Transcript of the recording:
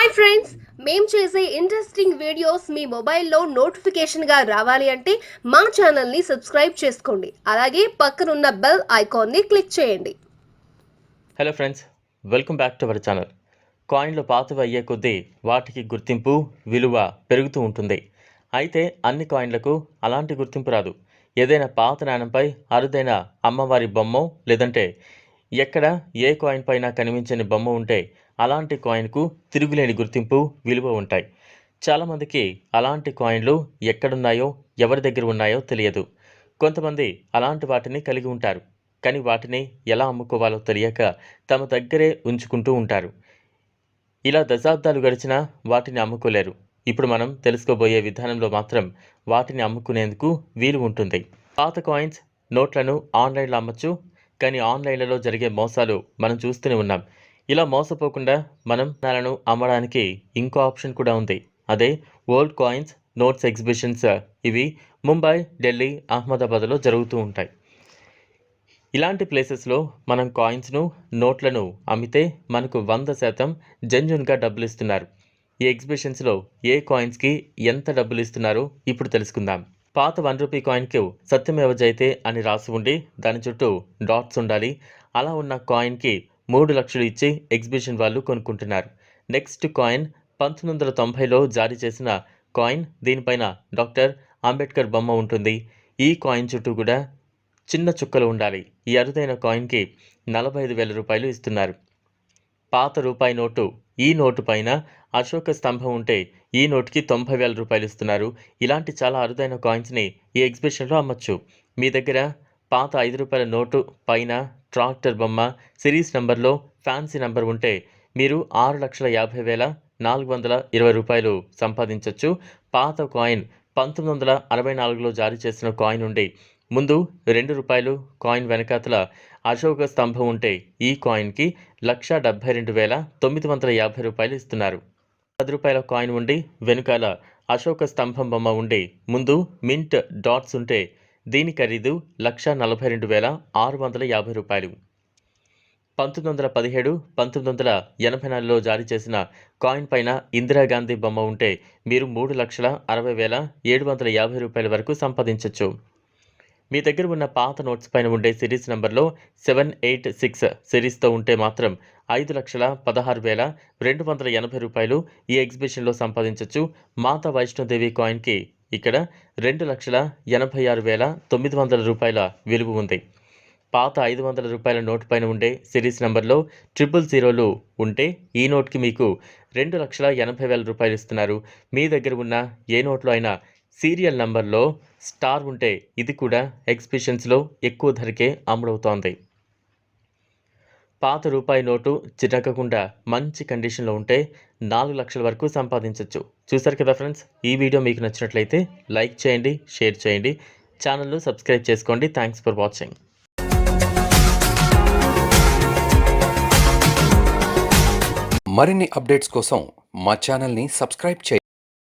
Hi friends మేము చేసే interesting videos మీ మొబైల్లో నోటిఫికేషన్గా రావాలి అంటే మా ఛానల్ని సబ్స్క్రైబ్ చేసుకోండి. అలాగే పక్కనున్న బెల్ ఐకాన్ని క్లిక్ చేయండి. Hello friends welcome back to our channel కాయిన్లు పాతవి అయ్యే కొద్దీ వాటికి గుర్తింపు విలువ పెరుగుతూ ఉంటుంది. అయితే అన్ని కాయిన్లకు అలాంటి గుర్తింపు రాదు. ఏదైనా పాత నాణంపై అరుదైన అమ్మవారి బొమ్మ లేదంటే ఎక్కడ ఏ కాయిన్ పైన కనిపించని బొమ్మ ఉంటే అలాంటి కాయిన్కు తిరుగులేని గుర్తింపు విలువ ఉంటాయి. చాలామందికి అలాంటి కాయిన్లు ఎక్కడున్నాయో ఎవరి దగ్గర ఉన్నాయో తెలియదు. కొంతమంది అలాంటి వాటిని కలిగి ఉంటారు. కానీ వాటిని ఎలా అమ్ముకోవాలో తెలియక తమ దగ్గరే ఉంచుకుంటూ ఉంటారు. ఇలా దశాబ్దాలు గడిచినా వాటిని అమ్ముకోలేరు. ఇప్పుడు మనం తెలుసుకోబోయే విధానంలో మాత్రం వాటిని అమ్ముకునేందుకు వీలు ఉంటుంది. పాత కాయిన్స్ నోట్లను ఆన్లైన్లో అమ్మచ్చు. కానీ ఆన్లైన్లలో జరిగే మోసాలు మనం చూస్తూనే ఉన్నాం. ఇలా మోసపోకుండా మనం దాలను అమ్మడానికి ఇంకో ఆప్షన్ కూడా ఉంది. అదే ఓల్డ్ కాయిన్స్ నోట్స్ ఎగ్జిబిషన్స్ ఇవి ముంబై ఢిల్లీ అహ్మదాబాద్లో జరుగుతూ ఉంటాయి. ఇలాంటి ప్లేసెస్లో మనం కాయిన్స్ను నోట్లను అమ్మితే మనకు వంద శాతం జెన్యున్గా డబ్బులు ఇస్తున్నారు. ఈ ఎగ్జిబిషన్స్లో ఏ కాయిన్స్కి ఎంత డబ్బులు ఇస్తున్నారో ఇప్పుడు తెలుసుకుందాం. పాత వన్ రూపీ కాయిన్కి సత్యమేవ జైతే అని రాసి ఉండి దాని చుట్టూ డాట్స్ ఉండాలి. అలా ఉన్న కాయిన్కి మూడు లక్షలు ఇచ్చి ఎగ్జిబిషన్ వాళ్ళు కొనుక్కుంటున్నారు. నెక్స్ట్ కాయిన్ పంతొమ్మిది వందల తొంభైలో జారీ చేసిన కాయిన్ దీనిపైన డాక్టర్ అంబేద్కర్ బొమ్మ ఉంటుంది. ఈ కాయిన్ చుట్టూ కూడా చిన్న చుక్కలు ఉండాలి. ఈ అరుదైన కాయిన్కి నలభై ఐదు వేల రూపాయలు ఇస్తున్నారు. పాత రూపాయి నోటు ఈ నోటు పైన అశోక స్తంభం ఉంటే ఈ నోటుకి తొంభై వేల రూపాయలు ఇస్తున్నారు. ఇలాంటి చాలా అరుదైన కాయిన్స్ని ఈ ఎగ్జిబిషన్లో అమ్మచ్చు. మీ దగ్గర పాత ఐదు రూపాయల నోటు పైన ట్రాక్టర్ బొమ్మ సిరీస్ నంబర్లో ఫ్యాన్సీ నంబర్ ఉంటే మీరు ఆరు లక్షల యాభై వేల నాలుగు వందల ఇరవై రూపాయలు సంపాదించవచ్చు పాత కాయిన్ పంతొమ్మిది వందల అరవై నాలుగులో జారీ చేసిన కాయిన్ ఉండి ముందు రెండు రూపాయలు కాయిన్ వెనకాతల అశోక స్తంభం ఉంటే ఈ కాయిన్కి లక్ష డెబ్బై రెండు వేల తొమ్మిది వందల యాభై రూపాయలు ఇస్తున్నారు. పది రూపాయల కాయిన్ ఉండి వెనుకాల అశోక స్తంభం బొమ్మ ఉండి ముందు మింట్ డాట్స్ ఉంటే దీని ఖరీదు లక్ష నలభై రెండు వేల ఆరు వందల యాభై రూపాయలు. పంతొమ్మిది వందల పదిహేడు పంతొమ్మిది వందల ఎనభై నాలుగులో జారీ చేసిన కాయిన్ పైన ఇందిరాగాంధీ బొమ్మ ఉంటే మీరు మూడు లక్షల అరవై వేల ఏడు వందల యాభై రూపాయల వరకు సంపాదించవచ్చు మీ దగ్గర ఉన్న పాత నోట్స్ పైన ఉండే సిరీస్ నెంబర్లో సెవెన్ ఎయిట్ సిక్స్ సిరీస్తో ఉంటే మాత్రం ఐదు లక్షల పదహారు వేల రెండు వందల ఎనభై రూపాయలు ఈ ఎగ్జిబిషన్లో సంపాదించవచ్చు మాతా వైష్ణోదేవి కాయిన్కి ఇక్కడ రెండు లక్షల ఎనభై ఆరు వేల తొమ్మిది వందల రూపాయల విలువ ఉంది. పాత ఐదు వందల రూపాయల నోటు పైన ఉండే సిరీస్ నెంబర్లో ట్రిపుల్ జీరోలు ఉంటే ఈ నోట్కి మీకు రెండు లక్షల ఎనభై వేల రూపాయలు ఇస్తున్నారు. మీ దగ్గర ఉన్న ఏ నోట్లో అయినా సీరియల్ నంబర్లో స్టార్ ఉంటే ఇది కూడా ఎగ్జిబిషన్స్లో ఎక్కువ ధరకే అమ్ముడవుతోంది. పాత రూపాయి నోటు చిరగకుండా మంచి కండిషన్లో ఉంటే నాలుగు లక్షల వరకు సంపాదించవచ్చు చూసారు కదా ఫ్రెండ్స్? ఈ వీడియో మీకు నచ్చినట్లయితే లైక్ చేయండి షేర్ చేయండి. ఛానల్ను సబ్స్క్రైబ్ చేసుకోండి. Thanks for watching. మరిన్ని అప్డేట్స్ కోసం మా ఛానల్ని సబ్స్క్రైబ్ చేయండి.